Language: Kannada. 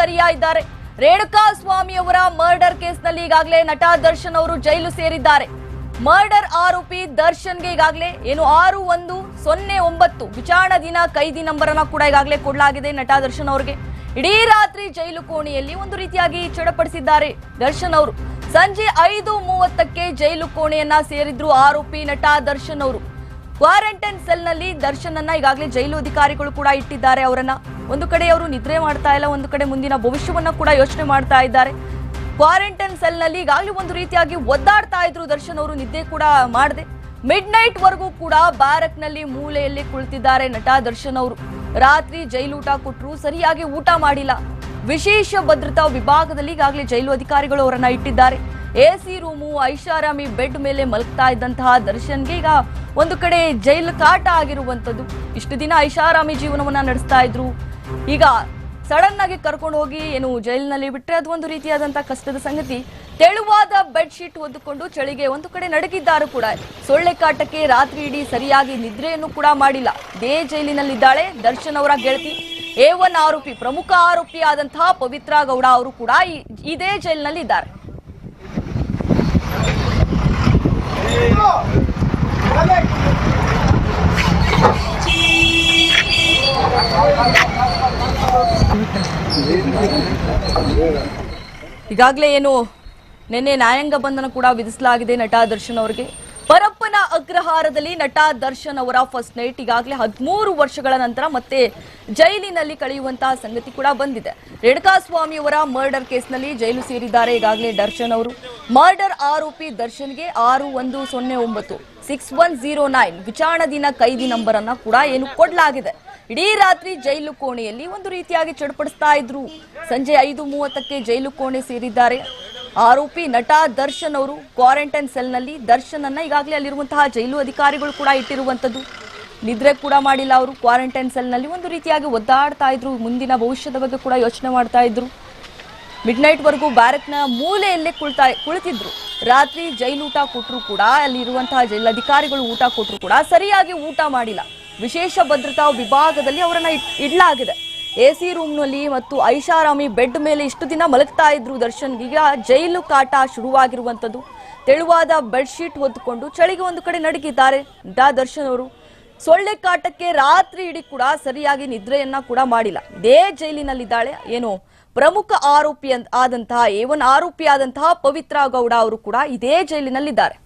ಸರಿಯಾ ಇದ್ದಾರೆ. ರೇಣುಕಾ ಸ್ವಾಮಿ ಅವರ ಮರ್ಡರ್ ಕೇಸ್ನಲ್ಲಿ ಈಗಾಗಲೇ ನಟ ದರ್ಶನ್ ಅವರು ಜೈಲು ಸೇರಿದ್ದಾರೆ. ಮರ್ಡರ್ ಆರೋಪಿ ದರ್ಶನ್ಗೆ ಈಗಾಗಲೇ ಏನು ಆರು ಒಂದು ಸೊನ್ನೆ ಒಂಬತ್ತು ವಿಚಾರಣಾ ದಿನ ಕೈದಿ ನಂಬರ್ ಅನ್ನ ಕೂಡ ಈಗಾಗಲೇ ಕೊಡಲಾಗಿದೆ ನಟ ದರ್ಶನ್ ಅವರಿಗೆ. ಇಡೀ ರಾತ್ರಿ ಜೈಲು ಕೋಣೆಯಲ್ಲಿ ಒಂದು ರೀತಿಯಾಗಿ ಚಡಪಡಿಸಿದ್ದಾರೆ ದರ್ಶನ್ ಅವರು. ಸಂಜೆ ಐದು ಮೂವತ್ತಕ್ಕೆ ಜೈಲು ಕೋಣೆಯನ್ನ ಸೇರಿದ್ರು ಆರೋಪಿ ನಟ ದರ್ಶನ್ ಅವರು. ಕ್ವಾರಂಟೈನ್ ಸೆಲ್ನಲ್ಲಿ ದರ್ಶನ್ ಅನ್ನ ಈಗಾಗಲೇ ಜೈಲು ಅಧಿಕಾರಿಗಳು ಕೂಡ ಇಟ್ಟಿದ್ದಾರೆ ಅವರನ್ನ. ಒಂದು ಕಡೆ ಅವರು ನಿದ್ರೆ ಮಾಡ್ತಾ ಇಲ್ಲ, ಒಂದು ಕಡೆ ಮುಂದಿನ ಭವಿಷ್ಯವನ್ನ ಕೂಡ ಯೋಚನೆ ಮಾಡ್ತಾ ಇದ್ದಾರೆ. ಕ್ವಾರಂಟೈನ್ ಸೆಲ್ನಲ್ಲಿ ಈಗಾಗಲೇ ಒಂದು ರೀತಿಯಾಗಿ ಒದ್ದಾಡ್ತಾ ಇದ್ರು ದರ್ಶನ್ ಅವರು, ನಿದ್ದೆ ಕೂಡ ಮಾಡದೆ. ಮಿಡ್ ನೈಟ್ ವರೆಗೂ ಕೂಡ ಬ್ಯಾರಕ್ನಲ್ಲಿ ಮೂಲೆಯಲ್ಲಿ ಕುಳಿತಿದ್ದಾರೆ ನಟ ದರ್ಶನ್ ಅವರು. ರಾತ್ರಿ ಜೈಲೂಟ ಕೊಟ್ಟರು ಸರಿಯಾಗಿ ಊಟ ಮಾಡಿಲ್ಲ. ವಿಶೇಷ ಭದ್ರತಾ ವಿಭಾಗದಲ್ಲಿ ಈಗಾಗಲೇ ಜೈಲು ಅಧಿಕಾರಿಗಳು ಅವರನ್ನ ಇಟ್ಟಿದ್ದಾರೆ. ಎಸಿ ರೂಮು, ಐಷಾರಾಮಿ ಬೆಡ್ ಮೇಲೆ ಮಲಗ್ತಾ ಇದ್ದಂತಹ ದರ್ಶನ್ಗೆ ಈಗ ಒಂದು ಕಡೆ ಜೈಲು ಕಾಟ ಆಗಿರುವಂತದ್ದು ಇಷ್ಟು ದಿನ ಐಷಾರಾಮಿ ಜೀವನವನ್ನ ನಡೆಸ್ತಾ ಇದ್ರು. ಈಗ ಸಡನ್ ಆಗಿ ಕರ್ಕೊಂಡು ಹೋಗಿ ಏನು ಜೈಲಿನಲ್ಲಿ ಬಿಟ್ಟರೆ ಅದು ಒಂದು ರೀತಿಯಾದಂತಹ ಕಷ್ಟದ ಸಂಗತಿ. ತೆಳುವಾದ ಬೆಡ್ ಶೀಟ್ ಹೊದ್ದುಕೊಂಡು ಚಳಿಗೆ ಒಂದು ಕಡೆ ನಡಗಿದ್ದಾರೆ ಕೂಡ. ಸೊಳ್ಳೆ ಕಾಟಕ್ಕೆ ರಾತ್ರಿ ಇಡೀ ಸರಿಯಾಗಿ ನಿದ್ರೆಯನ್ನು ಕೂಡ ಮಾಡಿಲ್ಲ. ಇದೇ ಜೈಲಿನಲ್ಲಿದ್ದಾಳೆ ದರ್ಶನ್ ಅವರ ಗೆಳತಿ. ಎ ಒನ್ ಆರೋಪಿ, ಪ್ರಮುಖ ಆರೋಪಿ ಆದಂತಹ ಪವಿತ್ರ ಗೌಡ ಅವರು ಕೂಡ ಇದೇ ಜೈಲಿನಲ್ಲಿ ಇದ್ದಾರೆ ಈಗಾಗಲೇ ಏನು ನಿನ್ನೆ ನ್ಯಾಯಾಂಗ ಬಂಧನ ಕೂಡ ವಿಧಿಸಲಾಗಿದೆ ನಟ ದರ್ಶನ್ ಅವರಿಗೆ. ಪರಪ್ಪನ ಅಗ್ರಹಾರದಲ್ಲಿ ನಟ ದರ್ಶನ್ ಅವರ ಫಸ್ಟ್ ನೈಟ್ ಈಗಾಗಲೇ ಹದಿಮೂರು ವರ್ಷಗಳ ನಂತರ ಮತ್ತೆ ಜೈಲಿನಲ್ಲಿ ಕಳೆಯುವಂತಹ ಸಂಗತಿ ಕೂಡ ಬಂದಿದೆ. ರೇಣುಕಾಸ್ವಾಮಿ ಅವರ ಮರ್ಡರ್ ಕೇಸ್ನಲ್ಲಿ ಜೈಲು ಸೇರಿದ್ದಾರೆ ಈಗಾಗಲೇ ದರ್ಶನ್ ಅವರು. ಮರ್ಡರ್ ಆರೋಪಿ ದರ್ಶನ್ಗೆ ಆರು ಒಂದು ಸೊನ್ನೆ ಒಂಬತ್ತು ಸಿಕ್ಸ್ ಒನ್ ಜೀರೋ ನೈನ್ ವಿಚಾರಣಾಧೀನ ಕೈದಿ ನಂಬರ್ ಅನ್ನ ಕೂಡ ಏನು ಕೊಡಲಾಗಿದೆ. ಇಡೀ ರಾತ್ರಿ ಜೈಲು ಕೋಣೆಯಲ್ಲಿ ಒಂದು ರೀತಿಯಾಗಿ ಚಡಪಡಿಸ್ತಾ ಇದ್ರು. ಸಂಜೆ ಐದು ಮೂವತ್ತಕ್ಕೆ ಜೈಲು ಕೋಣೆ ಸೇರಿದ್ದಾರೆ. ಆರೋಪಿ ನಟ ದರ್ಶನ್ ಅವರು ಕ್ವಾರಂಟೈನ್ ಸೆಲ್ನಲ್ಲಿ ದರ್ಶನ್ ಅನ್ನ ಈಗಾಗಲೇ ಅಲ್ಲಿರುವಂತಹ ಜೈಲು ಅಧಿಕಾರಿಗಳು ಕೂಡ ಇಟ್ಟಿರುವಂತದ್ದು ನಿದ್ರೆ ಕೂಡ ಮಾಡಿಲ್ಲ ಅವರು. ಕ್ವಾರಂಟೈನ್ ಸೆಲ್ನಲ್ಲಿ ಒಂದು ರೀತಿಯಾಗಿ ಒದ್ದಾಡ್ತಾ ಇದ್ರು. ಮುಂದಿನ ಭವಿಷ್ಯದ ಬಗ್ಗೆ ಕೂಡ ಯೋಚನೆ ಮಾಡ್ತಾ ಇದ್ರು. ಮಿಡ್ ನೈಟ್ ವರೆಗೂ ಬ್ಯಾರಕ್ನ ಮೂಲೆಯಲ್ಲೇ ಕುಳಿತಾ ಕುಳಿತಿದ್ರು. ರಾತ್ರಿ ಜೈಲು ಊಟ ಕೊಟ್ಟರು ಕೂಡ ಅಲ್ಲಿರುವಂತಹ ಜೈಲ್ ಅಧಿಕಾರಿಗಳು ಊಟ ಕೊಟ್ಟರು ಕೂಡ ಸರಿಯಾಗಿ ಊಟ ಮಾಡಿಲ್ಲ. ವಿಶೇಷ ಭದ್ರತಾ ವಿಭಾಗದಲ್ಲಿ ಅವರನ್ನ ಇಡಲಾಗಿದೆ. ಎ ಸಿ ರೂಮ್ನಲ್ಲಿ ಮತ್ತು ಐಷಾರಾಮಿ ಬೆಡ್ ಮೇಲೆ ಇಷ್ಟು ದಿನ ಮಲಗ್ತಾ ಇದ್ರು ದರ್ಶನ್. ಈಗ ಜೈಲು ಕಾಟ ಶುರುವಾಗಿರುವಂಥದ್ದು. ತೆಳುವಾದ ಬೆಡ್ಶೀಟ್ ಹೊದ್ದುಕೊಂಡು ಚಳಿಗೆ ಒಂದು ಕಡೆ ನಡಗಿದ್ದಾರೆ ಡಾ ದರ್ಶನ್ ಅವರು. ಸೊಳ್ಳೆ ಕಾಟಕ್ಕೆ ರಾತ್ರಿ ಇಡೀ ಕೂಡ ಸರಿಯಾಗಿ ನಿದ್ರೆಯನ್ನ ಕೂಡ ಮಾಡಿಲ್ಲ. ಇದೇ ಜೈಲಿನಲ್ಲಿದ್ದಾಳೆ. ಏನು ಪ್ರಮುಖ ಆರೋಪಿ ಆದಂತಹ ಏವನ್ ಆರೋಪಿ ಆದಂತಹ ಪವಿತ್ರ ಗೌಡ ಅವರು ಕೂಡ ಇದೇ ಜೈಲಿನಲ್ಲಿದ್ದಾರೆ.